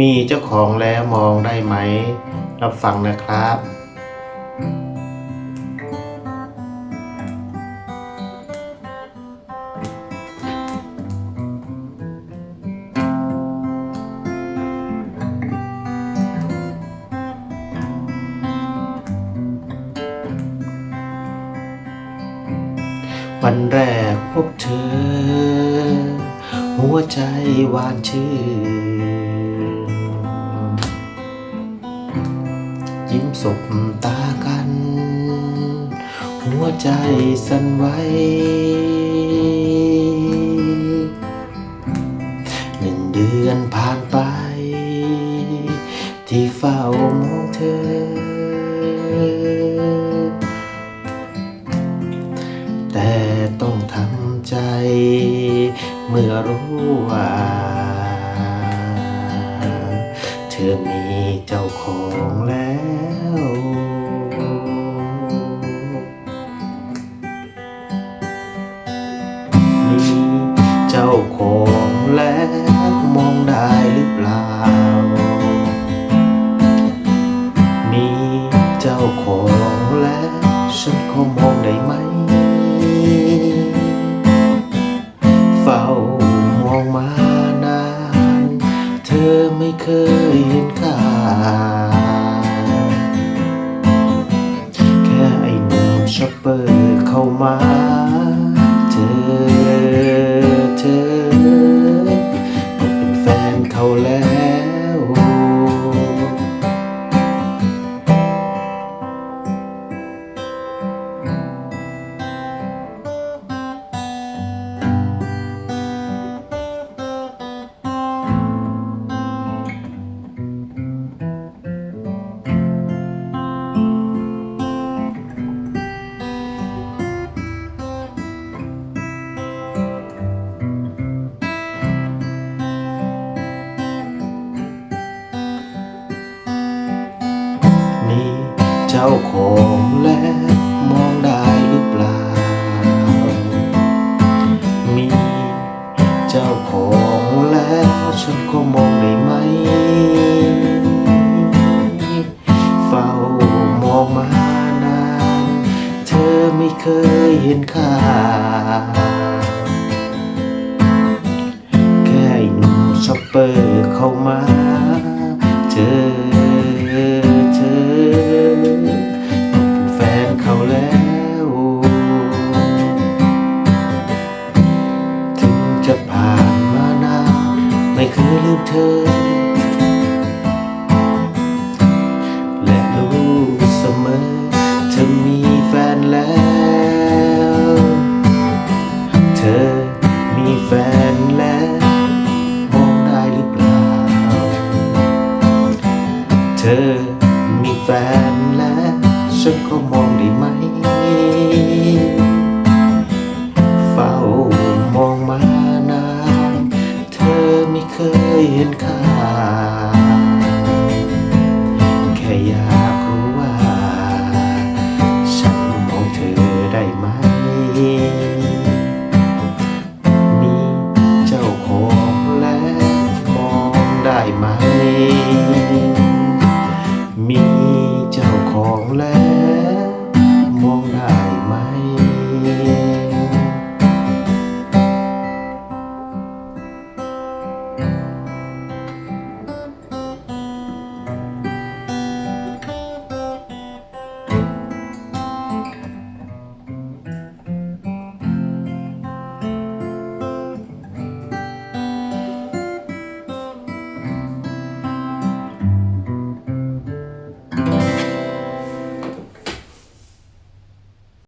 มีเจ้าของแล้วมองได้ไหม รับฟังนะครับ วันแรกพบเธอ หัวใจหวานชื่น สบตากัน หัวใจสั่นไหวหนึ่งเดือนผ่านไป ที่เฝ้ามองเธอ แต่ต้องทำใจ เมื่อรู้ว่าเธอมีเจ้าของแล้ว ของแล้วมองได้หรือเปล่า มีเจ้าของแล้วฉันก็มองได้ไหม เฝ้ามองมานาน เธอไม่เคยเห็นค่าแค่ไอ้หนุ่มช็อปเปอร์เข้ามา จ้าของแล้วมองได้หรือเปล่า มีเจ้าของแล้วฉันก็มองได้ไหม เฝ้ามองมานาน เธอไม่เคยเห็นค่า แค่หนุ่มช็อปเปอร์เข้ามา และรู้เสมอเธอมีแฟนแล้ว เธอมีแฟนแล้ว มองได้หรือเปล่า เธอมีแฟนแล้วฉันก็มอง